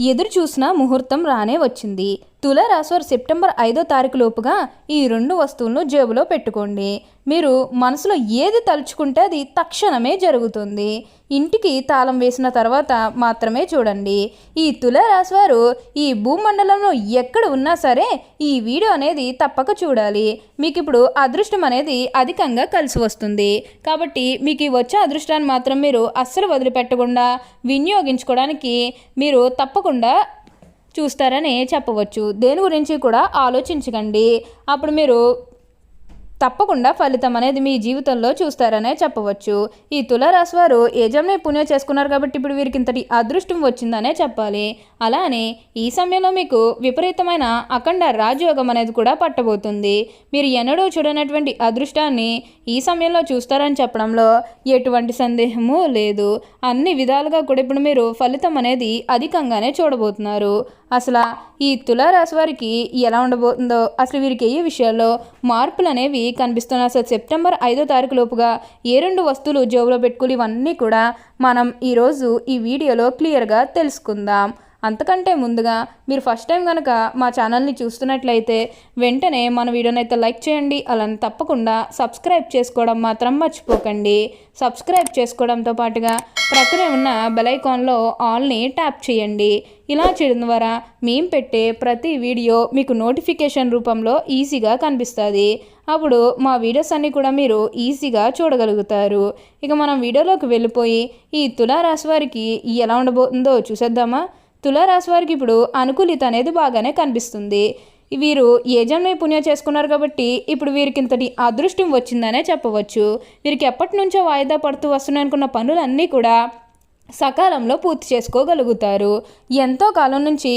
ఎదురు చూసిన ముహూర్తం రానే వచ్చింది. తులారాశివారు సెప్టెంబర్ ఐదో తారీఖు లోపుగా ఈ రెండు వస్తువులను జేబులో పెట్టుకోండి. మీరు మనసులో ఏది తలుచుకుంటే అది తక్షణమే జరుగుతుంది. ఇంటికి తాళం వేసిన తర్వాత మాత్రమే చూడండి. ఈ తులారాశి వారు ఈ భూమండలంలో ఎక్కడ ఉన్నా సరే ఈ వీడియో అనేది తప్పక చూడాలి. మీకు ఇప్పుడు అదృష్టం అనేది అధికంగా కలిసి వస్తుంది. కాబట్టి మీకు ఈ వచ్చే అదృష్టాన్ని మాత్రం మీరు అస్సలు వదిలిపెట్టకుండా వినియోగించుకోవడానికి మీరు తప్పకుండా చూస్తారని చెప్పవచ్చు. దేని గురించి కూడా ఆలోచించకండి. అప్పుడు మీరు తప్పకుండా ఫలితం అనేది మీ జీవితంలో చూస్తారనే చెప్పవచ్చు. ఈ తులారాశి వారు యజమ్ని పుణ్యం చేసుకున్నారు కాబట్టి ఇప్పుడు వీరికి ఇంతటి అదృష్టం వచ్చిందనే చెప్పాలి. అలానే ఈ సమయంలో మీకు విపరీతమైన అఖండ రాజయోగం అనేది కూడా పట్టబోతుంది. మీరు ఎన్నడూ చూడనటువంటి అదృష్టాన్ని ఈ సమయంలో చూస్తారని చెప్పడంలో ఎటువంటి సందేహము లేదు. అన్ని విధాలుగా కూడా ఇప్పుడు మీరు ఫలితం అనేది అధికంగానే చూడబోతున్నారు. అసలు ఈ తులారాశి వారికి ఎలా ఉండబోతుందో అసలు వీరికి ఏ విషయాల్లో మార్పులు అనేవి కనిపిస్తున్నాయి? అసలు సెప్టెంబర్ ఐదో తారీఖు లోపుగా ఏ రెండు వస్తువులు జోబులో పెట్టుకుని ఇవన్నీ కూడా మనం ఈరోజు ఈ వీడియోలో క్లియర్గా తెలుసుకుందాం. అంతకంటే ముందుగా మీరు ఫస్ట్ టైం కనుక మా ఛానల్ని చూస్తున్నట్లయితే వెంటనే మన వీడియోని అయితే లైక్ చేయండి అలానే తప్పకుండా సబ్స్క్రైబ్ చేసుకోవడం మాత్రం మర్చిపోకండి. సబ్స్క్రైబ్ చేసుకోవడంతో పాటుగా ప్రక్కనే ఉన్న బెలైకాన్లో ఆల్ని ట్యాప్ చేయండి. ఇలా చేయడం ద్వారా మేము పెట్టే ప్రతి వీడియో మీకు నోటిఫికేషన్ రూపంలో ఈజీగా కనిపిస్తుంది. అప్పుడు మా వీడియోస్ అన్నీ కూడా మీరు ఈజీగా చూడగలుగుతారు. ఇక మనం వీడియోలోకి వెళ్ళిపోయి ఈ తులారాశి వారికి ఎలా ఉండబోతుందో చూసేద్దామా? తులారాశి వారికి ఇప్పుడు అనుకూలిత అనేది బాగానే కనిపిస్తుంది. వీరు ఏ జన్మే పుణ్యం చేసుకున్నారు కాబట్టి ఇప్పుడు వీరికి ఇంతటి అదృష్టం వచ్చిందనే చెప్పవచ్చు. వీరికి ఎప్పటి నుంచో వాయిదా పడుతూ వస్తున్నాయనుకున్న పనులన్నీ కూడా సకాలంలో పూర్తి చేసుకోగలుగుతారు. ఎంతో కాలం నుంచి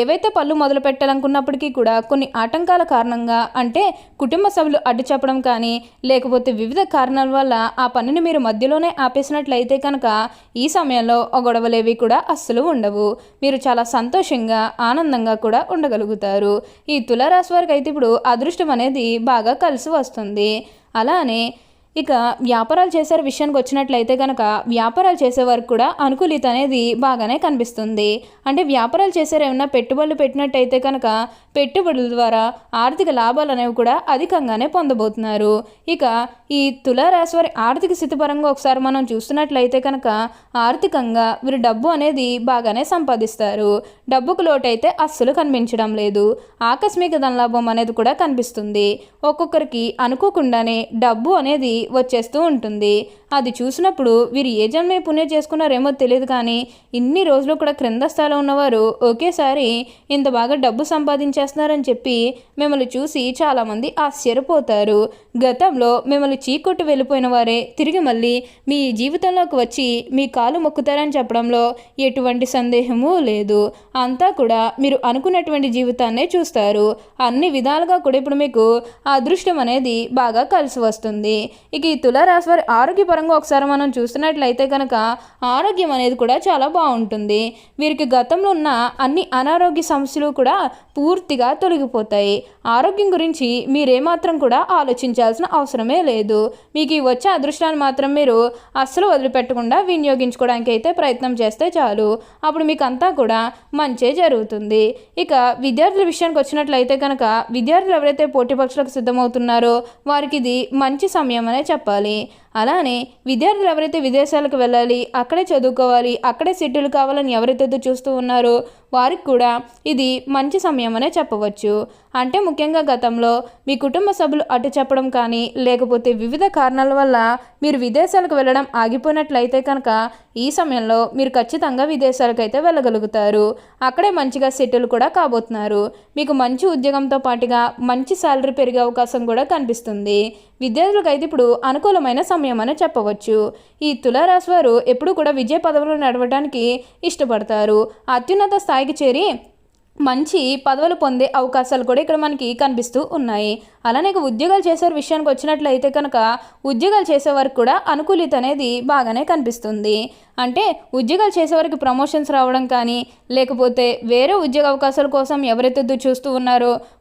ఏవైతే పళ్ళు మొదలు పెట్టాలనుకున్నప్పటికీ కూడా కొన్ని ఆటంకాల కారణంగా అంటే కుటుంబ సభ్యులు అడ్డు చెప్పడం కానీ లేకపోతే వివిధ కారణాల వల్ల ఆ పనిని మీరు మధ్యలోనే ఆపేసినట్లయితే కనుక ఈ సమయంలో ఆ గొడవలేవి కూడా అస్సలు ఉండవు. మీరు చాలా సంతోషంగా ఆనందంగా కూడా ఉండగలుగుతారు. ఈ తులారాశి వారికి అయితే ఇప్పుడు అదృష్టం అనేది బాగా కలిసి వస్తుంది. అలానే ఇక వ్యాపారాలు చేసే విషయానికి వచ్చినట్లయితే కనుక వ్యాపారాలు చేసేవారికి కూడా అనుకూలిత అనేది బాగానే కనిపిస్తుంది. అంటే వ్యాపారాలు చేసేవారు ఏమైనా పెట్టుబడులు పెట్టినట్టయితే కనుక పెట్టుబడుల ద్వారా ఆర్థిక లాభాలు అనేవి కూడా అధికంగానే పొందబోతున్నారు. ఇక ఈ తులారాశి వారి ఆర్థిక స్థితి పరంగా ఒకసారి మనం చూస్తున్నట్లయితే కనుక ఆర్థికంగా వీరు డబ్బు అనేది బాగానే సంపాదిస్తారు. డబ్బుకు లోటైతే అస్సలు కనిపించడం లేదు. ఆకస్మిక ధనలాభం అనేది కూడా కనిపిస్తుంది. ఒక్కొక్కరికి అనుకోకుండానే డబ్బు అనేది వచ్చేస్తూ ఉంటుంది. అది చూసినప్పుడు వీరు ఏ జన్మే పుణ్యం చేసుకున్నారేమో తెలియదు కానీ ఇన్ని రోజులు కూడా క్రింద స్థాయిలో ఉన్నవారు ఒకేసారి ఇంత బాగా డబ్బు సంపాదించేస్తున్నారని చెప్పి మిమ్మల్ని చూసి చాలామంది ఆశ్చర్యపోతారు. గతంలో మిమ్మల్ని చీకొట్టు వెళ్ళిపోయిన వారే తిరిగి మళ్ళీ మీ జీవితంలోకి వచ్చి మీ కాలు మొక్కుతారని చెప్పడంలో ఎటువంటి సందేహము లేదు. అంతా కూడా మీరు అనుకున్నటువంటి జీవితాన్నే చూస్తారు. అన్ని విధాలుగా కూడా ఇప్పుడు మీకు అదృష్టం అనేది బాగా కలిసి వస్తుంది. ఇక ఈ తులారాశి వారి పరంగా ఒకసారి మనం చూస్తున్నట్లయితే కనుక ఆరోగ్యం అనేది కూడా చాలా బాగుంటుంది. వీరికి గతంలో ఉన్న అన్ని అనారోగ్య సమస్యలు కూడా పూర్తిగా తొలగిపోతాయి. ఆరోగ్యం గురించి మీరేమాత్రం కూడా ఆలోచించాల్సిన అవసరమే లేదు. మీకు ఈ వచ్చే అదృష్టాన్ని మాత్రం మీరు అస్సలు వదిలిపెట్టకుండా వినియోగించుకోవడానికి అయితే ప్రయత్నం చేస్తే చాలు. అప్పుడు మీకు అంతా కూడా మంచే జరుగుతుంది. ఇక విద్యార్థుల విషయానికి వచ్చినట్లయితే కనుక విద్యార్థులు ఎవరైతే పోటీ పరీక్షలకు సిద్ధమవుతున్నారో వారికి ఇది మంచి సమయం అనే చెప్పాలి. అలానే విద్యార్థులు ఎవరైతే విదేశాలకు వెళ్ళాలి అక్కడే చదువుకోవాలి అక్కడే సెటిల్ కావాలని ఎవరైతే చూస్తూ ఉన్నారో వారికి కూడా ఇది మంచి సమయం అనే చెప్పవచ్చు. అంటే ముఖ్యంగా గతంలో మీ కుటుంబ సభ్యులు అటు చెప్పడం కానీ లేకపోతే వివిధ కారణాల వల్ల మీరు విదేశాలకు వెళ్ళడం ఆగిపోయినట్లయితే కనుక ఈ సమయంలో మీరు ఖచ్చితంగా విదేశాలకు అయితే వెళ్ళగలుగుతారు. అక్కడే మంచిగా సెటిల్ కూడా కాబోతున్నారు. మీకు మంచి ఉద్యోగంతో పాటుగా మంచి శాలరీ పెరిగే అవకాశం కూడా కనిపిస్తుంది. విద్యార్థులకు అయితే ఇప్పుడు అనుకూలమైన సమయం అని చెప్పవచ్చు. ఈ తులారాశి వారు ఎప్పుడు కూడా విజయ పదవులు నడవడానికి ఇష్టపడతారు. అత్యున్నత స్థాయి స్థాయికి చేరి మంచి పదవులు పొందే అవకాశాలు కూడా ఇక్కడ మనకి కనిపిస్తూ ఉన్నాయి. అలానే ఉద్యోగాలు చేసే విషయానికి వచ్చినట్లయితే కనుక ఉద్యోగాలు చేసే వారికి కూడా అనుకూలిత అనేది బాగానే కనిపిస్తుంది. అంటే ఉద్యోగాలు చేసేవారికి ప్రమోషన్స్ రావడం కానీ లేకపోతే వేరే ఉద్యోగ అవకాశాల కోసం ఎవరైతే చూస్తూ ఉన్నారో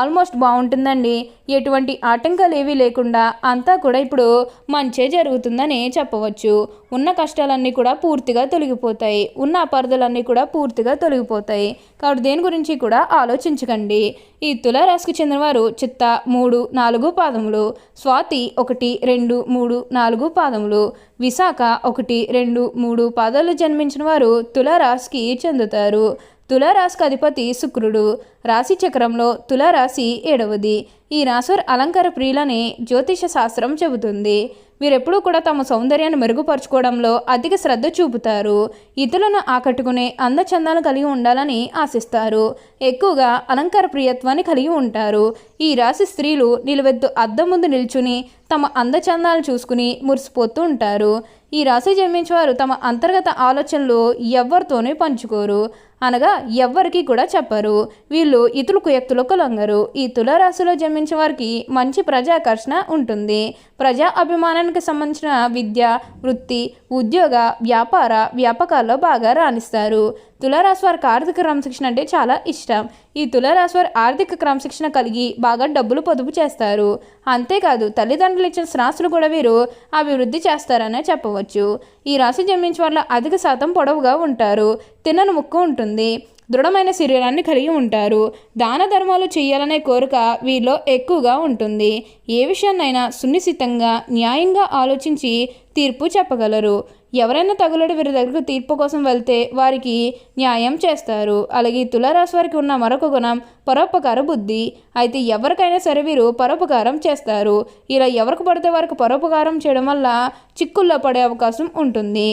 ఆల్మోస్ట్ బాగుంటుందండి. ఎటువంటి ఆటంకాలు ఏవీ లేకుండా అంతా కూడా ఇప్పుడు మంచే జరుగుతుందని చెప్పవచ్చు. ఉన్న కష్టాలన్నీ కూడా పూర్తిగా తొలగిపోతాయి. ఉన్న అపార్థులన్నీ కూడా పూర్తిగా తొలగిపోతాయి. కాబట్టి దేని గురించి కూడా ఆలోచించకండి. ఈ తులారాశికి చెందినవారు చిత్త మూడు నాలుగు పాదములు స్వాతి ఒకటి రెండు మూడు నాలుగు పాదములు విశాఖ ఒకటి రెండు మూడు పాదాలు జన్మించిన వారు తులారాశికి చెందుతారు. తులారాశికి అధిపతి శుక్రుడు. రాశి చక్రంలో తులారాశి ఏడవది. ఈ రాశివారి అలంకార ప్రియులని జ్యోతిష శాస్త్రం చెబుతుంది. వీరెప్పుడూ కూడా తమ సౌందర్యాన్ని మెరుగుపరుచుకోవడంలో అధిక శ్రద్ధ చూపుతారు. ఇతరులను ఆకట్టుకునే అందచందాలు కలిగి ఉండాలని ఆశిస్తారు. ఎక్కువగా అలంకార ప్రియత్వాన్ని కలిగి ఉంటారు. ఈ రాశి స్త్రీలు నిలువెత్తు అద్దం ముందు నిల్చుని తమ అందచందాలు చూసుకుని మురిసిపోతూ ఉంటారు. ఈ రాశి జన్మించేవారు తమ అంతర్గత ఆలోచనలు ఎవరితోనూ పంచుకోరు. అనగా ఎవ్వరికి కూడా చెప్పరు. వీళ్ళు ఇతరుల కుయక్తులకు లొంగరు. ఈ తులారాశిలో జన్మించిన వారికి మంచి ప్రజాకర్షణ ఉంటుంది. ప్రజా అభిమానానికి సంబంధించిన విద్య వృత్తి ఉద్యోగ వ్యాపార వ్యాపకాల్లో బాగా రాణిస్తారు. తులారాశి వారికి ఆర్థిక క్రమశిక్షణ అంటే చాలా ఇష్టం. ఈ తులారాశి వారి ఆర్థిక క్రమశిక్షణ కలిగి బాగా డబ్బులు పొదుపు చేస్తారు. అంతేకాదు తల్లిదండ్రులు ఇచ్చిన శ్రాసులు కూడా వీరు అభివృద్ధి చేస్తారనే చెప్పవచ్చు. ఈ రాశి జన్మించిన వాళ్ళ అధిక శాతం పొడవుగా ఉంటారు. తినని ముక్కు ఉంటుంది. దృఢమైన శరీరాన్ని కలిగి ఉంటారు. దాన ధర్మాలు చేయాలనే కోరిక వీరిలో ఎక్కువగా ఉంటుంది. ఏ విషయాన్నైనా సున్నిశితంగా న్యాయంగా ఆలోచించి తీర్పు చెప్పగలరు. ఎవరైనా తగులడి వీరి దగ్గరకు తీర్పు కోసం వెళ్తే వారికి న్యాయం చేస్తారు. అలాగే ఈ తులారాశి వారికి ఉన్న మరొక గుణం పరోపకార బుద్ధి. అయితే ఎవరికైనా సరే వీరు పరోపకారం చేస్తారు. ఇలా ఎవరికి పడితే వారికి పరోపకారం చేయడం వల్ల చిక్కుల్లో పడే అవకాశం ఉంటుంది.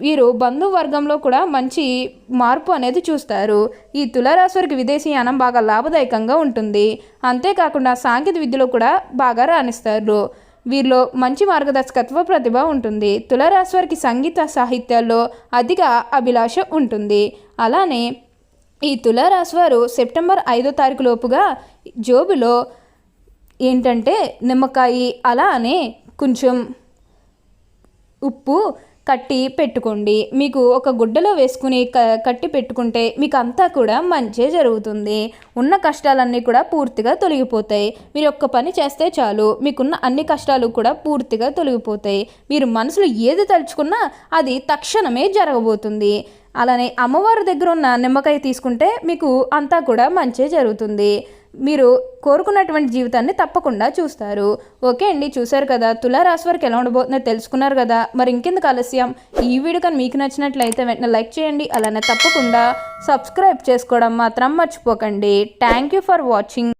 వీరు బంధువర్గంలో కూడా మంచి మార్పు అనేది చూస్తారు. ఈ తులారాశి వారికి విదేశీయానం బాగా లాభదాయకంగా ఉంటుంది. అంతేకాకుండా సాంకేతిక విద్యలో కూడా బాగా రాణిస్తారు. వీరిలో మంచి మార్గదర్శకత్వ ప్రతిభ ఉంటుంది. తులారాశి వారికి సంగీత సాహిత్యాల్లో అధిక అభిలాష ఉంటుంది. అలానే ఈ తులారాశి వారు సెప్టెంబర్ ఐదో తారీఖు లోపుగా జోబులో ఏంటంటే నిమ్మకాయ అలానే కొంచెం ఉప్పు కట్టి పెట్టుకోండి. మీకు ఒక గుడ్డలో వేసుకుని క కట్టి పెట్టుకుంటే మీకు అంతా కూడా మంచే జరుగుతుంది. ఉన్న కష్టాలన్నీ కూడా పూర్తిగా తొలగిపోతాయి. మీరు ఒక్క పని చేస్తే చాలు. మీకున్న అన్ని కష్టాలు కూడా పూర్తిగా తొలగిపోతాయి. మీరు మనసులో ఏది తలుచుకున్నా అది తక్షణమే జరగబోతుంది. అలానే అమ్మవారి దగ్గర ఉన్న నిమ్మకాయ తీసుకుంటే మీకు అంతా కూడా మంచే జరుగుతుంది. మీరు కోరుకున్నటువంటి జీవితాన్ని తప్పకుండా చూస్తారు. ఓకే అండి చూశారు కదా. తులారాశి వారికి ఎలా ఉండబోతుందో తెలుసుకున్నారు కదా. మరి ఇంకెందుకు ఆలస్యం? ఈ వీడియో కానీ మీకు నచ్చినట్లయితే వెంటనే లైక్ చేయండి. అలానే తప్పకుండా సబ్స్క్రైబ్ చేసుకోవడం మాత్రం మర్చిపోకండి. Thank you for watching.